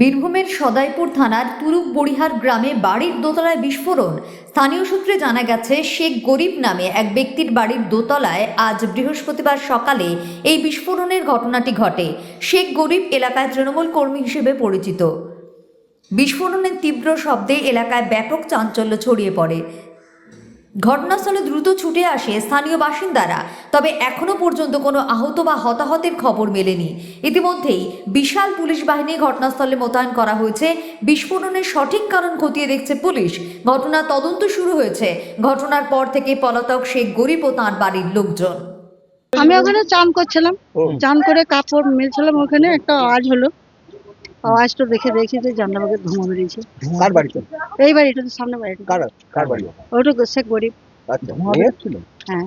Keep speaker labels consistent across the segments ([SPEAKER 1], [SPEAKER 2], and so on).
[SPEAKER 1] বীরভূমের সদাইপুর থানার তুরুক বড়িহার গ্রামে বাড়ির দোতলায় বিস্ফোরণ। স্থানীয় সূত্রে জানা গেছে, শেখ গরিব নামে এক ব্যক্তির বাড়ির দোতলায় আজ বৃহস্পতিবার সকালে এই বিস্ফোরণের ঘটনাটি ঘটে। শেখ গরিব এলাকায় তৃণমূল কর্মী হিসেবে পরিচিত। বিস্ফোরণের তীব্র শব্দে এলাকায় ব্যাপক চাঞ্চল্য ছড়িয়ে পড়ে। ঘটনাস্থলে দ্রুত ছুটে আসে স্থানীয় বাসিন্দারা তবে এখনও পর্যন্ত কোনো আহত বা হতাহতের খবর মেলেনি। ইতিমধ্যেই বিশাল পুলিশ বাহিনী ঘটনাস্থলে মোতায়েন করা হয়েছে। বিস্ফোরণের সঠিক কারণ খতিয়ে দেখছে পুলিশ। ঘটনার তদন্ত শুরু হয়েছে। ঘটনার পর থেকে পলাতক শেখ গরিব ও তাঁর বাড়ির লোকজন।
[SPEAKER 2] আমি ওখানে চান করছিলাম। চান করে কাপড় মেলছিলাম ওখানে একটা আওয়াজ হলো। আওয়াজটা দেখে দেখি যে জানলাবাগে ধোঁয়া বেরিয়েছে।
[SPEAKER 3] কার বাড়িতে?
[SPEAKER 2] এই বাড়িটা তো সামনে বাড়িটা।
[SPEAKER 3] কার কার বাড়ি?
[SPEAKER 2] ওটা গরিব।
[SPEAKER 3] আচ্ছা
[SPEAKER 2] হ্যাঁ।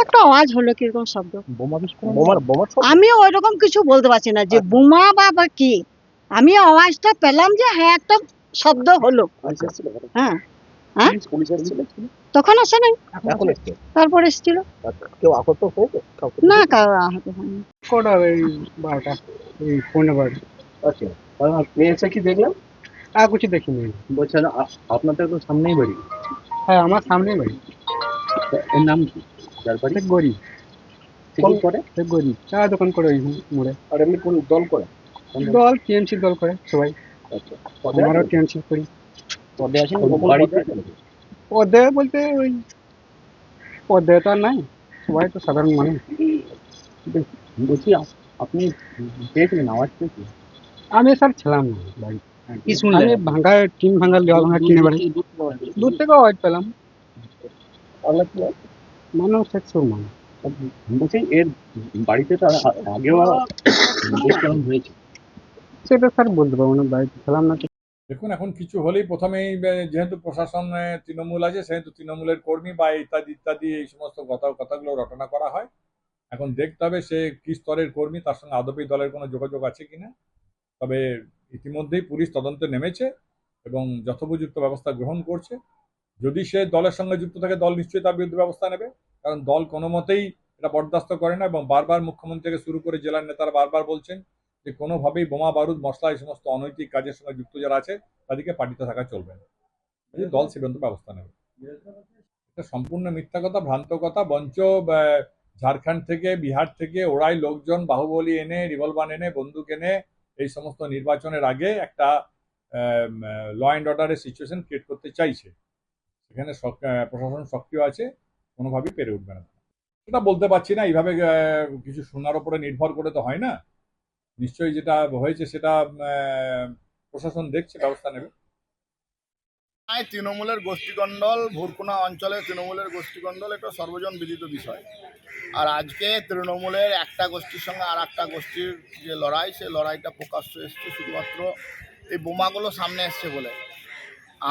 [SPEAKER 2] একটা আওয়াজ হলো কীরকম শব্দ। আমি ওই রকম কিছু বলতে পারছি না যে বোমা বা বা কি? আমি আওয়াজটা পেলাম যে হ্যাঁ একটা শব্দ হলো।
[SPEAKER 3] আচ্ছা
[SPEAKER 2] হ্যাঁ। হ্যাঁ?
[SPEAKER 3] পুলিশ পুলিশ
[SPEAKER 2] তখন আসে নাই। তারপর এসেছিল।
[SPEAKER 3] আচ্ছা?
[SPEAKER 2] না কারও আহত হয়নি।
[SPEAKER 4] কটা এই বারোটা এই পনেরো বারোটা।
[SPEAKER 3] আচ্ছা আর পেয়েছে কি দেখলাম?
[SPEAKER 4] আর কিছু দেখিনি।
[SPEAKER 5] বলছেন আ- আপনাদের তো সামনেই বাড়ি।
[SPEAKER 4] হ্যাঁ আমার সামনেই বাড়ি।
[SPEAKER 5] তা এর নাম কি? যার বাড়ি?
[SPEAKER 4] সে গরিব।
[SPEAKER 5] সে কি করে?
[SPEAKER 4] সে গরিব চা দোকান করে ওই মোড়ে।
[SPEAKER 3] আর এমনি কোন দল করে?
[SPEAKER 5] কোন দল?
[SPEAKER 4] দল টিএমসি দল করে সবাই।
[SPEAKER 3] আচ্ছা পদে
[SPEAKER 4] আমারও
[SPEAKER 3] আছে?
[SPEAKER 4] টিএমসি করি।
[SPEAKER 5] পদে আছেন
[SPEAKER 3] কোন
[SPEAKER 5] বাড়িতে
[SPEAKER 3] পদে আছে?
[SPEAKER 4] পদে বলতে ওই পদে তো আর নাই। সবাই তো সাধারণ মানুষ।
[SPEAKER 5] বলছি আপনি পেয়েছিলেন
[SPEAKER 4] আমি স্যার ছিলাম না বাড়ি
[SPEAKER 5] কি
[SPEAKER 4] আমি ভাঙা টিন ভাঙা দেওয়া ভাঙা কিনে বাড়ি। দূর থেকে আওয়াজ পেলাম। মানুষ
[SPEAKER 5] বলছি এর বাড়িতে তো আগেও হয়েছে।
[SPEAKER 4] সেটা স্যার বলতে পারব না বাড়িতে ছিলাম না
[SPEAKER 6] দেখুন এখন কিছু হলেই প্রথমেই যেহেতু প্রশাসনে তৃণমূল আছে সেহেতু তৃণমূলের কর্মী বা ইত্যাদি ইত্যাদি এই সমস্ত কথা কথাগুলো রটনা করা হয়। এখন দেখতে হবে সে কি স্তরের কর্মী, তার সঙ্গে আদপি দলের কোনো যোগাযোগ আছে কিনা। তবে ইতিমধ্যেই পুলিশ তদন্তে নেমেছে এবং যথোপযুক্ত ব্যবস্থা গ্রহণ করছে। যদি সে দলের সঙ্গে যুক্ত থাকে, দল নিশ্চয়ই তার বিরুদ্ধে ব্যবস্থা নেবে। কারণ দল কোনো মতেই এটা বরদাস্ত করে না এবং বারবার মুখ্যমন্ত্রী থেকে শুরু করে জেলার নেতারা বারবার বলছেন যে কোনোভাবেই বোমা, বারুদ, মশলা এই সমস্ত অনৈতিক কাজের সঙ্গে যুক্ত যারা আছে, তাদেরকে পার্টিতে থাকা চলবে না। দল সেবন্ত ব্যবস্থা নেবে। সম্পূর্ণ মিথ্যা কথা, ভ্রান্ত কথা, বঞ্চ ঝাড়খণ্ড থেকে, বিহার থেকে ওরাই লোকজন বাহুবলী এনে, রিভলভার এনে, বন্দুক এনে এই সমস্ত নির্বাচনের আগে একটা ল অ্যান্ড অর্ডারের সিচুয়েশন ক্রিয়েট করতে চাইছে। সেখানে প্রশাসন সক্রিয় আছে, কোনোভাবেই পেরে উঠবে না। সেটা বলতে পারছি না, এইভাবে কিছু শোনার ওপরে নির্ভর করে তো হয় না। নিশ্চয়ই যেটা হয়েছে সেটা প্রশাসন দেখছে, ব্যবস্থা নেবে।
[SPEAKER 7] নয় তৃণমূলের গোষ্ঠীকণ্ডল ভুরকুনা অঞ্চলে তৃণমূলের গোষ্ঠীকণ্ডল এটা সর্বজন বিদিত বিষয়। আর আজকে তৃণমূলের একটা গোষ্ঠীর সঙ্গে আর একটা গোষ্ঠীর যে লড়াই, সেই লড়াইটা প্রকাশ্য এসছে শুধুমাত্র এই বোমাগুলো সামনে এসছে বলে।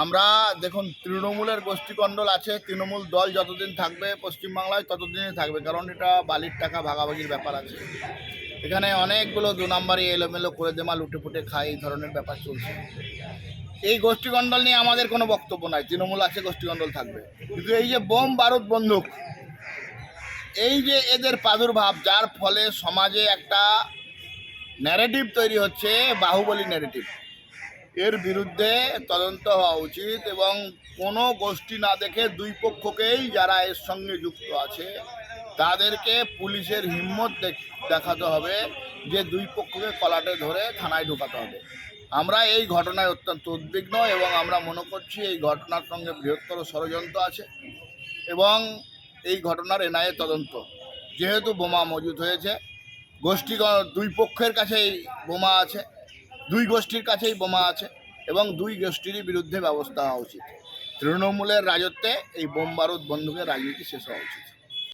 [SPEAKER 7] আমরা দেখুন, তৃণমূলের গোষ্ঠীকণ্ডল আছে, তৃণমূল দল যতদিন থাকবে পশ্চিমবাংলায় ততদিনই থাকবে, কারণ এটা বালির টাকা ভাগাভাগির ব্যাপার আছে। এখানে অনেকগুলো দু নম্বরই এলোমেলো করে দেমা লুটে পুটে খায়, এই ধরনের ব্যাপার চলছে। এই গোষ্ঠীকণ্ডল নিয়ে আমাদের কোনো বক্তব্য নাই। তৃণমূল আছে গোষ্ঠীকণ্ডল থাকবে। কিন্তু এই যে বোম বারুদ বন্দুক, এই যে এদের প্রাদুর্ভাব, যার ফলে সমাজে একটা ন্যারেটিভ তৈরি হচ্ছে, বাহুবলী ন্যারেটিভ এর বিরুদ্ধে তদন্ত হওয়া উচিত এবং কোনো গোষ্ঠী না দেখে দুই পক্ষকেই যারা এর সঙ্গে যুক্ত আছে, তাদেরকে পুলিশের হিম্মত দেখাতে হবে যে দুই পক্ষকে কলাটে ধরে থানায় ঢোকাতে হবে। আমরা এই ঘটনায় অত্যন্ত উদ্বিগ্ন এবং আমরা মনে করছি এই ঘটনার সঙ্গে বৃহত্তর ষড়যন্ত্র আছে এবং এই ঘটনার এনআইএ তদন্ত। যেহেতু বোমা মজুত হয়েছে গোষ্ঠী দুই পক্ষের কাছেই বোমা আছে, দুই গোষ্ঠীর কাছেই বোমা আছে এবং দুই গোষ্ঠীরই বিরুদ্ধে ব্যবস্থা হওয়া উচিত। তৃণমূলের রাজত্বে এই বোম বারুদ বন্ধুকের রাজনীতি শেষ হওয়া উচিত।